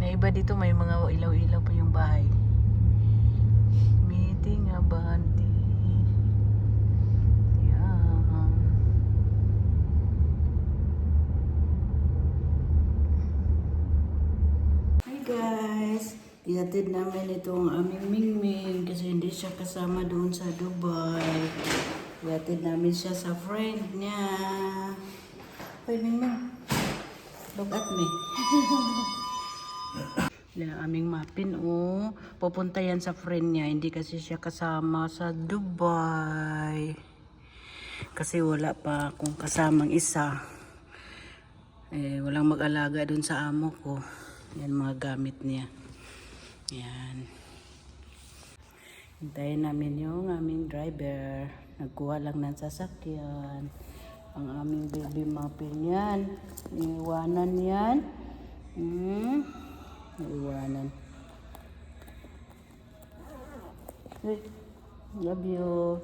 May iba dito, may mga ilaw-ilaw pa yung bahay. Meeting. Hi guys! Ihatid namin itong aming Mingming kasi hindi siya kasama doon sa Dubai. Ihatid namin siya sa friend niya. Hoy Mingming, look at me. Yan ang aming mapin oh. Pupunta yan sa friend niya. Hindi kasi siya kasama sa Dubai. Kasi wala pa akong kasamang isa. Eh, walang mag-alaga doon sa amo ko. Yan mga gamit niya. Yan. Hintayin namin yung aming driver. Nagkuha lang ng sasakyan. Ang aming baby mapin yan. Iiwanan yan. Hmm. Iiwanan. Hey, love you.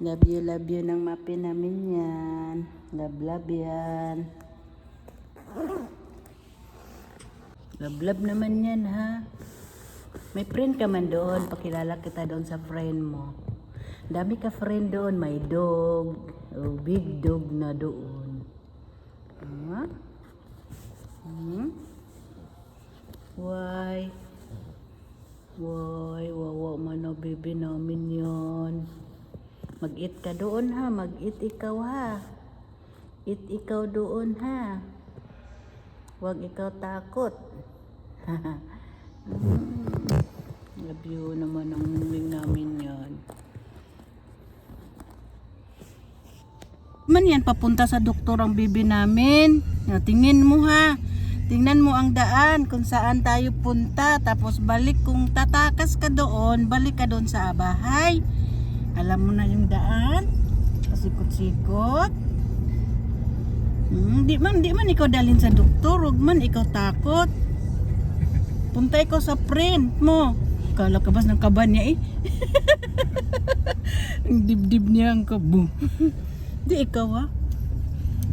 Love you, love you ng mapin namin yan. Love, love yan. Love-love naman yan, ha? May friend ka man doon. Pakilala kita doon sa friend mo. Dami ka friend doon. May dog. Oh, big dog na doon. Ha? Hmm? Why? Why? Wawa man na baby namin yon. Mag-eat ka doon ha. Mag-eat ikaw ha. Eat ikaw doon ha. Huwag ikaw takot. Love you naman ang muling namin yan. Man yan, papunta sa doktor ang bibi namin. Tingin mo ha. Tingnan mo ang daan kung saan tayo punta. Tapos balik kung tatakas ka doon, balik ka doon sa bahay. Alam mo na yung daan. Pasikot-sikot. Hmm, di man, di man ikaw dalhin sa doktor, huwag man ikaw takot. Punta ikaw sa friend mo. Kala ka ba ng kaba niya eh? ang dibdib niya ang kabo. di ikaw ha.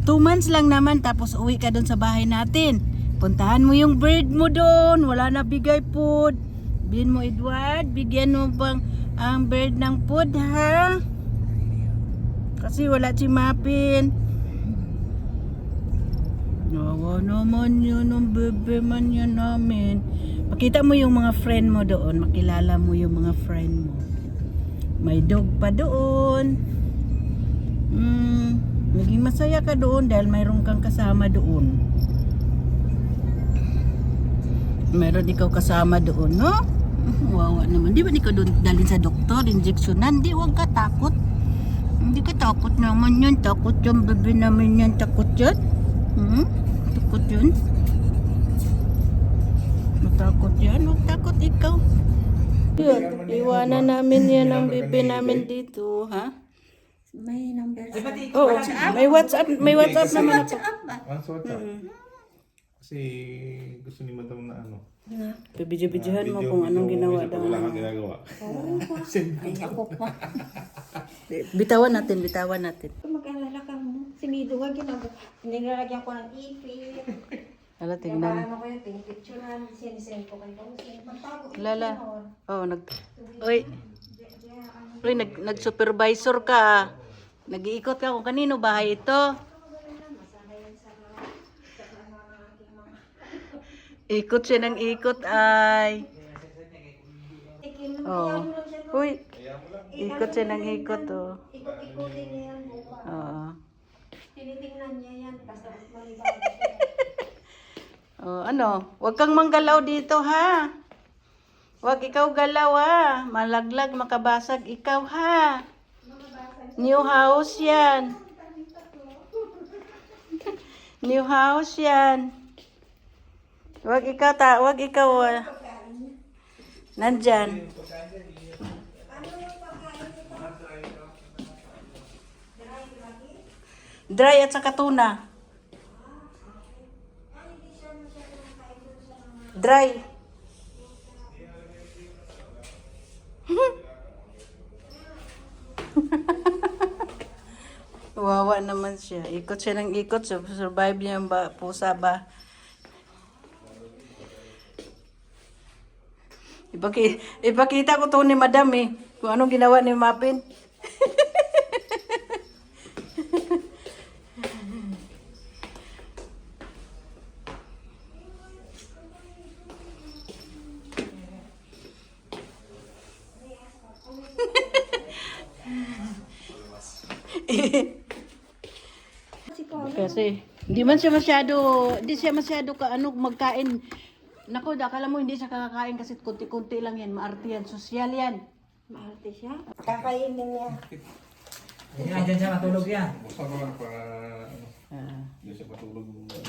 Two months lang naman tapos uwi ka doon sa bahay natin. Puntahan mo yung bird mo doon. Wala na bigay food. Bigyan mo Edward, bigyan mo bang ang bird ng food ha? Kasi wala si Mapin. Nawa naman yun ang bebe man yan namin. Makita mo yung mga friend mo doon. Makilala mo yung mga friend mo. May dog pa doon. Hmm, naging masaya ka doon dahil mayroon kang kasama doon. Meron ikaw kasama doon, no? Wawa naman. Di ba ikaw doon dalhin sa doktor, injeksyonan? Di, huwag ka takot. Hindi ka takot naman yan. Takot yung bebe namin yan. Takot yan. Hmm? Takot yun? Matakot yan? Huwag takot ikaw. Yun, iwanan namin yan ang bebe namin dito, ha? May number Oh, may WhatsApp, may WhatsApp naman ako. WhatsApp ba? Ang sa WhatsApp. Kasi gusto ni Madam na ano. Bibidyo-bidyohan mo kung anong ginawa daw. Wala kang ginagawa. Ay, ako pa. Bitawan natin, bitawan natin. Kung mag-alala ka mo, si Mido nga ginagawa. Nilalagyan ko ng ipit. Kaya tingnan. paano ko yun, pinipicturean, sinisend ko kay Bossing. Magtago Lala. yun. Oh, nag... Uy. Uy, nag, nag-supervisor ka. Nag-iikot ka kung kanino bahay ito. Ikot siya ng ikot ay. Oh. Uy. Ikot siya ng ikot oh. Ikot-ikutin niya yan bukas. Oo. Tinitingnan niya yan, basta malibago. Oh, ano? Huwag kang manggalaw dito ha. Huwag ikaw galaw ha. Malaglag, makabasag ikaw ha. New house yan. New house yan. Huwag ikaw ta, huwag ikaw ah. Nandyan. Dry at saka tuna. Dry. Wawa naman siya. Ikot siya ng ikot. sur- Survive niya ba, pusa ba? Ipaki, ipakita ko to ni madam eh. Kung anong ginawa ni Mapin. Kasi hindi man siya masyado, hindi siya masyado ka ano magkain. Nako, akala mo hindi siya kakakain kasi kunti-kunti lang yan, maarte yan, sosyal yan. Maarte siya. Kakainin niya. Hindi na dyan siya matulog yan. Buksan ko lang para Ah. hindi siya matulog ano.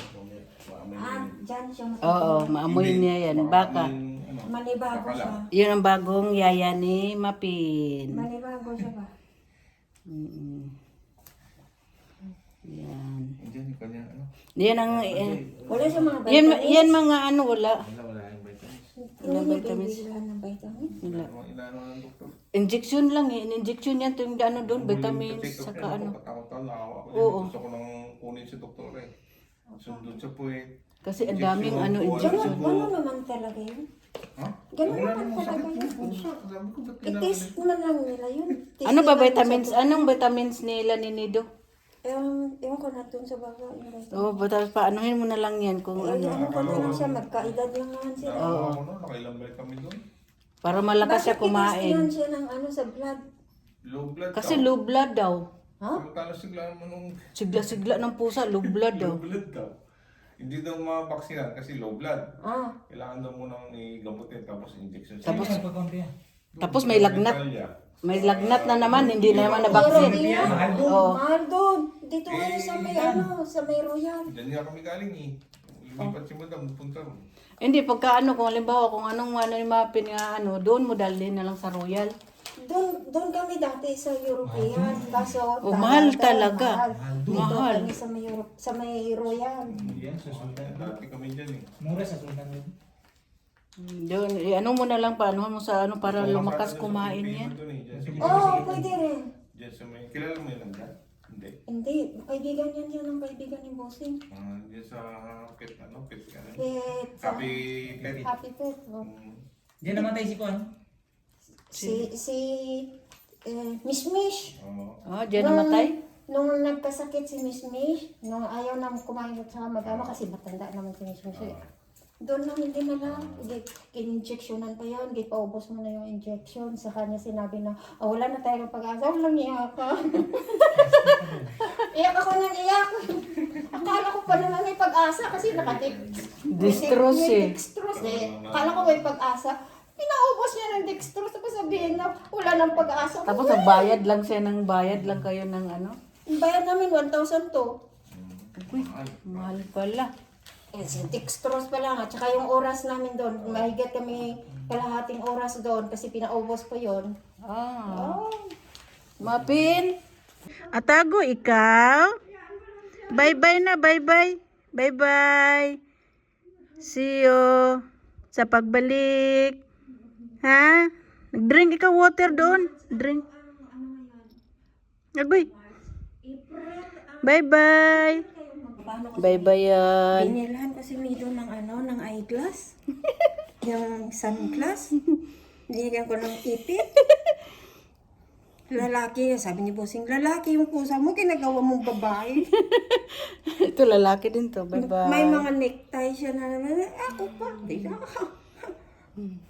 Maamoy Ah, dyan siya Oo, matulog. maamoy Hindi, niya yan, maamoy baka. ano, Manibago siya. Yun ang bagong yaya ni Mapin. Manibago siya ba? Mm-mm. Yan. Diyan yung kanya, ano. Yan ang, eh, Wala siya mga yan, vitamins. yan mga ano, wala. Wala, wala yung vitamins. Hindi niya bibigyan ng vitamins. Wala. Inaano ng doktor. Injection lang eh, injection yan tuwing ano doon, vitamins, saka yan, ano. Katakot-takot na ako. Oo. gusto ko nang kunin si doktor eh. Sundot sa puwet. Kasi ang daming ano, injection. ganun naman talaga yun. Ha? Ganun Wala naman talaga yun. yung I-test naman lang nila yun. Ano ba vitamins? Anong vitamins nila ni Nido? Ewan, ewan ko na dun sa vitamins. Oo, oh, tapos paanuhin mo na lang yan kung Eh, ano. ano ko na lang siya, magkaedad lang naman sila. Nakawa ko na, nakailang balik kami doon. Para malakas siya Bakit kumain. itestingan siya ng ano sa blood? Low blood Kasi daw. low blood daw. Ha? Samantala sigla mo nung Sigla-sigla ng pusa, low blood daw. low blood daw. Hindi daw mabaksinan kasi low blood. Ah, Kailangan daw munang igamutin tapos injection. Tapos, tapos may lagnat. May lagnat na naman, hindi na naman nabaksin. mahal doon. Oo. mahal doon. Dito kayo sa may ano, sa may royal. Diyan nga kami galing eh. Lumipat si madam, punta ron. Hindi, pagka ano, kung halimbawa, kung anong ano yung mapin nga ano, doon mo dalhin na lang sa royal. Doon, doon kami dati sa European. Kaso, Oh, mahal talaga. Mahal. Dito Mahal. kami sa may, Euro- sa may royal. Hindi yan, sa sultan. Dati kami dyan eh. Mura sa sultan yun. Doon, eh, ano mo na lang, paano mo sa ano, para lumakas kumain yan. Oo, oh, pwede rin. dyan sa may, kilala mo yun lang Hindi. Hindi, kaibigan yan yan ang kaibigan ni Bossing. Ah, dyan sa pet, ano, pet ka na. Pet, sa Happy pet. Happy Pet. oh. Mm. Diyan namatay si Kuan. Si, si, eh, Miss Mish. Oo. Oh, diyan namatay? Nung nagkasakit si Miss Mish, nung ayaw na kumain sa mag-ama kasi matanda naman si Miss Mish. Doon namin dinala, in-injectionan pa yun, paubos mo na yung injection. Sa kanya sinabi na, oh, wala na tayong pag-asa, walang iyak ka. iyak ako nang iyak. Akala ko pa naman may pag-asa kasi nakatik. Dextrose eh. dextrose eh. Akala ko may pag-asa. Pinaubos niya ng dextrose, tapos sabihin na wala nang pag-asa. Tapos nagbayad lang siya ng bayad lang kayo ng ano. Ang bayad namin 1,000 to. Uy, mahal pala. Eh, si dextrose pa lang at saka yung oras namin doon, mahigat kami kalahating oras doon kasi pinaubos pa yon. Ah. Oh. Mapin? Atago, ikaw? Bye-bye na, bye-bye. Bye-bye. See you sa pagbalik. Ha? Nag-drink ikaw water doon. Drink. Agoy. Bye-bye. Bye-bye yan. Binilhan kasi ni doon ng ano, ng eyeglass. yung sunglass. Binigyan ko ng ipit. Lalaki, sabi ni Bossing, lalaki yung pusa mo, ginagawa mong babae. Ito lalaki din to. Bye-bye. May mga necktie siya na naman. Ako pa, di na.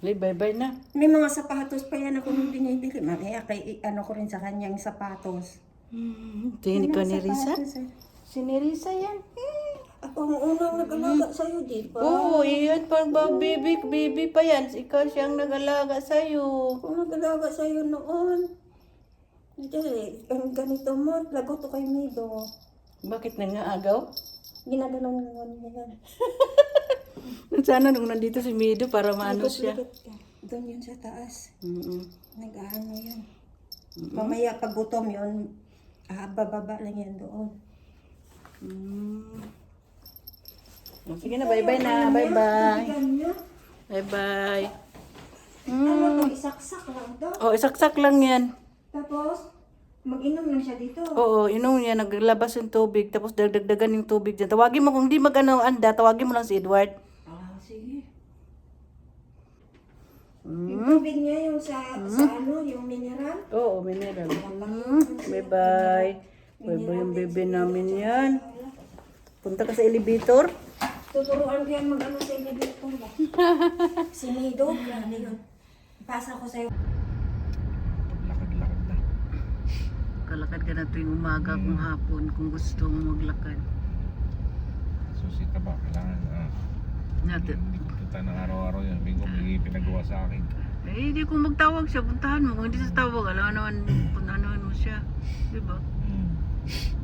Ay, bye-bye na. May mga sapatos pa yan ako nung binibili. Mamaya kay ano ko rin sa kanyang sapatos. Hmm, Tingin ikaw ni Risa? Sapatos, eh. Si ni Risa yan. Eh, ako ang unang nag-alaga sa'yo, di ba? Oo, oh, iyan pa ba, baby, baby pa yan. Ikaw siyang nag-alaga sa'yo. Kung nag-alaga sa'yo noon. Hindi, ang ganito mo, lagot ko kay Mido. Bakit nangaagaw? Ginaganon mo niya. Sana nung nandito si Mido para maano siya. Doon yun sa taas. Mm-mm. Nag-ano yun. Mamaya pag gutom yun, ah, bababa lang yan doon. Mm. Oh, Sige na, bye-bye na. Bye-bye. Bye-bye. Ano to, isaksak lang daw. Oh, isaksak lang yan. Tapos, Mag-inom lang siya dito. Oo, inom niya, naglabas yung tubig, tapos dagdagdagan yung tubig dyan. Tawagin mo, kung di magano anda, tawagin mo lang si Edward. Ah, sige. Mm. Yung tubig niya yung sa, sa ano, yung mineral. Oo, mineral. Mm. Bye-bye. Bye-bye yung bebe namin yan. Punta ka sa elevator. Tuturuan ko yan mag-ano sa elevator ba? Sinido, grabe yun. Pasa ko sa'yo. Lakad-lakad na. Kalakad ka na tuwing umaga kung hapon, kung gusto mo maglakad. Susita ba? Kailangan. Ah. Natin. Hindi ko kita ng araw-araw yun. May may pinagawa sa akin. Eh, di kung magtawag siya, puntahan mo. Kung hindi sa tawag, alam naman, puntahan mo siya. Di ba? you